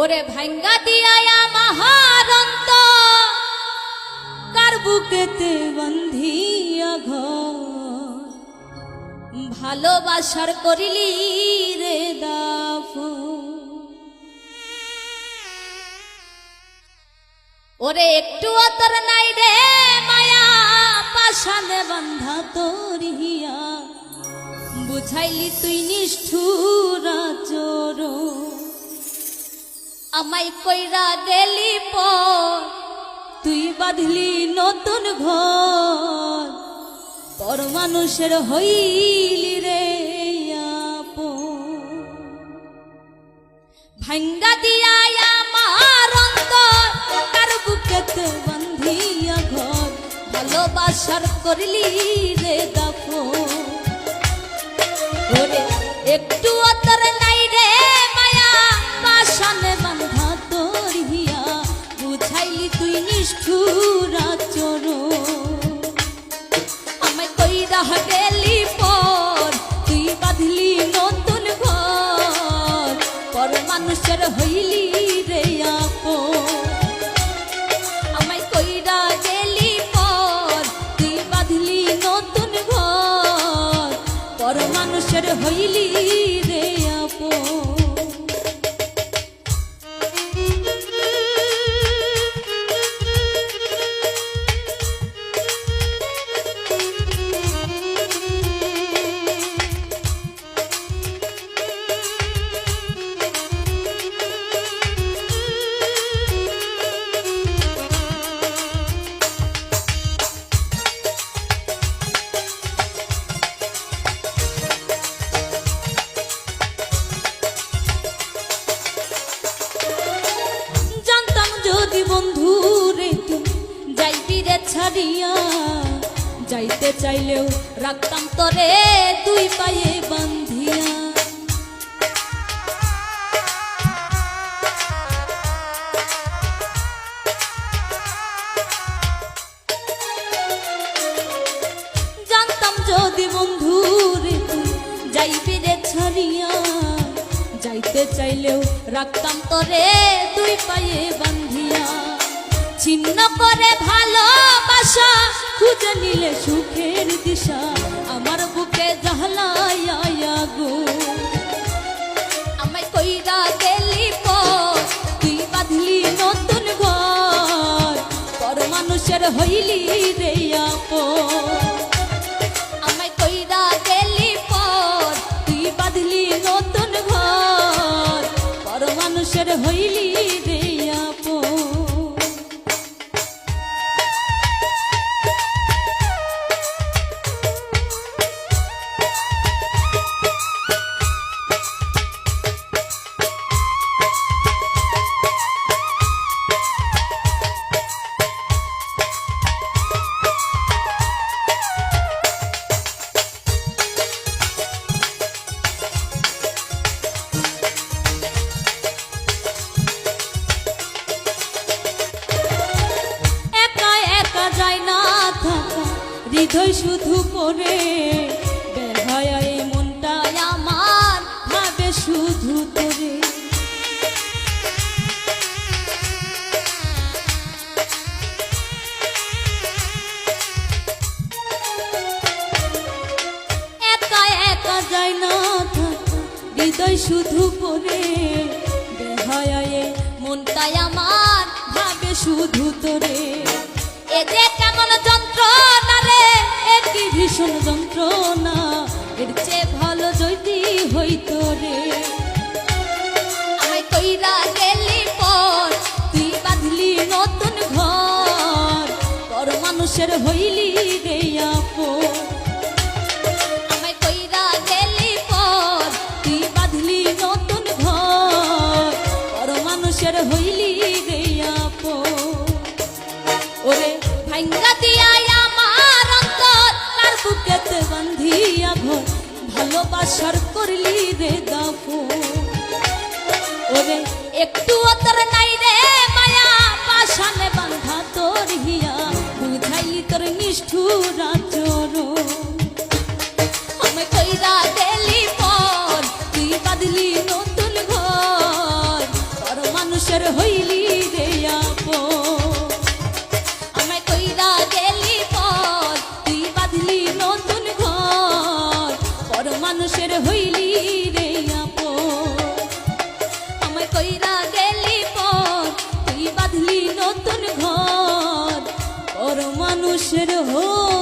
ওরে ভাঙ্গা দিয়া মহারন্ত। কার বুকেতে বন্ধিয়া ঘর? ভালোবাসার করিলি রে দাফ। ওরে একটু অতর নাই রে মায়া পাশানে বান্ধা তোর হিয়া বুঝাইলি তুই নিষ্ঠুর চোর। আমায় কইরা গেলি পর। তুই বাঁধলি নতুন ঘর। পর মানুষের হইলি রে। ভাঙ্গা দিয়া আমার অন্তর, কার বুকেতে বান্ধিয়া ঘর। ভালোবাসার করলি রে ওরে, একটু হইলি যদি বন্ধু রে তুই যাইবি রে ছাড়িয়া, যাইতে চাইলেও রাখতাম তরে দুই পায়ে বান্ধিয়া। জানতাম যদি বন্ধু রে তুই যাইবি রে ছাড়িয়া যাইতে চাইলেও রাখতাম তরে দুই পায়ে বান্ধিয়া। ছিন্ন করে ভালোবাসা খুঁজে নিলে সুখের দিশা, আমার বুকে জাহলাইয়া গো। আমায় কইরা গেলি পর তুই বাঁধলি নতুন ঘর পর মানুষের হইলি রে আপন। হৃদয় শুধু পড়ে, বের হয় মনটা আমার, ভাবে শুধু তোরে। একা একা যায় না হৃদয় শুধু পড়ে বেহায় মনটাই আমার, ভাবে শুধু তোরে। এ যে ভীষণ যন্ত্রণা, এর চেয়ে ভালো যদি হইত রে। কইরা গেলি পর, তুই বাঁধলি নতুন ঘর, পর মানুষের হইলি রে আপন। বুকেতে বান্ধিয়া ঘর ভালোবাসার করলি রে দাফো। ওরে একটু অতর নাই cheiroso.